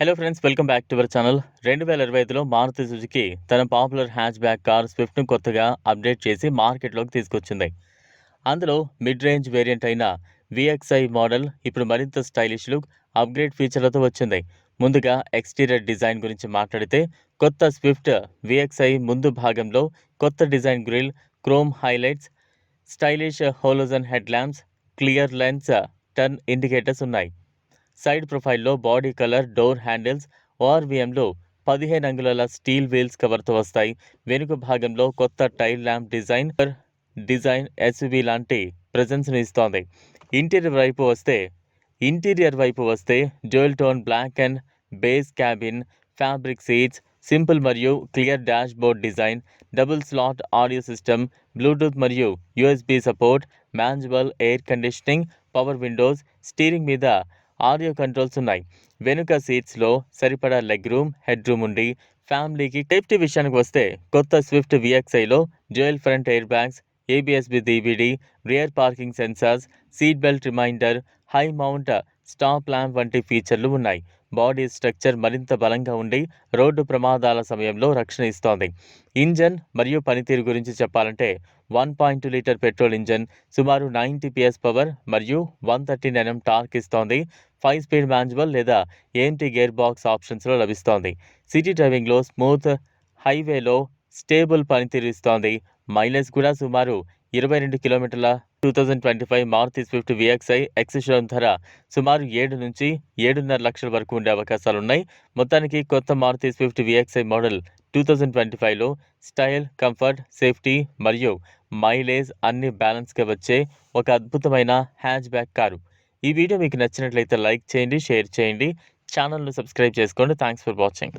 Hello friends welcome back to our channel రెండు వేల ఇరవై ఐదులో మారుతి సుజుకి తన పాపులర్ హ్యాచ్ బ్యాక్ కార్ స్విఫ్ట్ను కొత్తగా అప్డేట్ చేసి మార్కెట్లోకి తీసుకొచ్చింది. అందులో మిడ్ రేంజ్ వేరియంట్ అయిన విఎక్స్ఐ మోడల్ ఇప్పుడు మరింత స్టైలిష్ లుక్ అప్గ్రేడ్ ఫీచర్లతో వచ్చింది. ముందుగా ఎక్స్టీరియర్ డిజైన్ గురించి మాట్లాడితే కొత్త స్విఫ్ట్ విఎక్స్ఐ ముందు భాగంలో కొత్త design grille chrome highlights stylish halogen head lamps clear lens turn indicators ఉన్నాయి. సైడ్ ప్రొఫైల్లో బాడీ కలర్ డోర్ హ్యాండిల్స్ ఓఆర్వీఎంలో పదిహేను అంగుళాల స్టీల్ వీల్స్ కవర్తో వస్తాయి. వెనుక భాగంలో కొత్త tail lamp design design SUV లాంటి ప్రజెన్స్ను ఇస్తోంది. ఇంటీరియర్ వైపు వస్తే ఇంటీరియర్ వైపు వస్తే dual tone black and base cabin fabric seats simple మరియు clear dashboard design double slot audio system Bluetooth మరియు USB support manageable air conditioning power windows steering మీద ఆడియో కంట్రోల్స్ ఉన్నాయి. వెనుక సీట్స్లో సరిపడా లెగ్ రూమ్ హెడ్ రూమ్ ఉండి ఫ్యామిలీకి safety విషయానికి వస్తే కొత్త Swift విఎక్స్ఐలో dual front airbags ABSB DVD rear parking sensors seat belt reminder high mount stop lamp వంటి ఫీచర్లు ఉన్నాయి. బాడీ స్ట్రక్చర్ మరింత బలంగా ఉండి రోడ్డు ప్రమాదాల సమయంలో రక్షణ ఇస్తోంది. ఇంజన్ మరియు పనితీరు గురించి చెప్పాలంటే one point two litre petrol engine సుమారు నైంటీ పిఎస్ పవర్ మరియు వన్ థర్టీ ఎన్ఎం టార్క్ ఇస్తోంది. ఫైవ్ స్పీడ్ మాన్యువల్ లేదా ఏఎంటీ గేర్ బాక్స్ ఆప్షన్స్లో లభిస్తోంది. సిటీ డ్రైవింగ్లో స్మూత్ హైవేలో స్టేబుల్ పనితీరు ఇస్తోంది. మైలేజ్ కూడా సుమారు ఇరవై రెండు కిలోమీటర్ల two thousand twenty five Maruti Swift VXI excision ధర సుమారు ఏడు నుంచి ఏడున్నర లక్షల వరకు ఉండే అవకాశాలు ఉన్నాయి మొత్తానికి కొత్త Maruti Swift VXI model two thousand twenty ఫైవ్లో స్టైల్ కంఫర్ట్ సేఫ్టీ మరియు మైలేజ్ అన్ని బ్యాలెన్స్గా వచ్చే ఒక అద్భుతమైన హ్యాచ్ బ్యాక్ కారు. ఈ వీడియో మీకు నచ్చినట్లయితే లైక్ చేయండి షేర్ చేయండి. ఛానల్ను సబ్స్క్రైబ్ చేసుకోండి. Thanks for watching.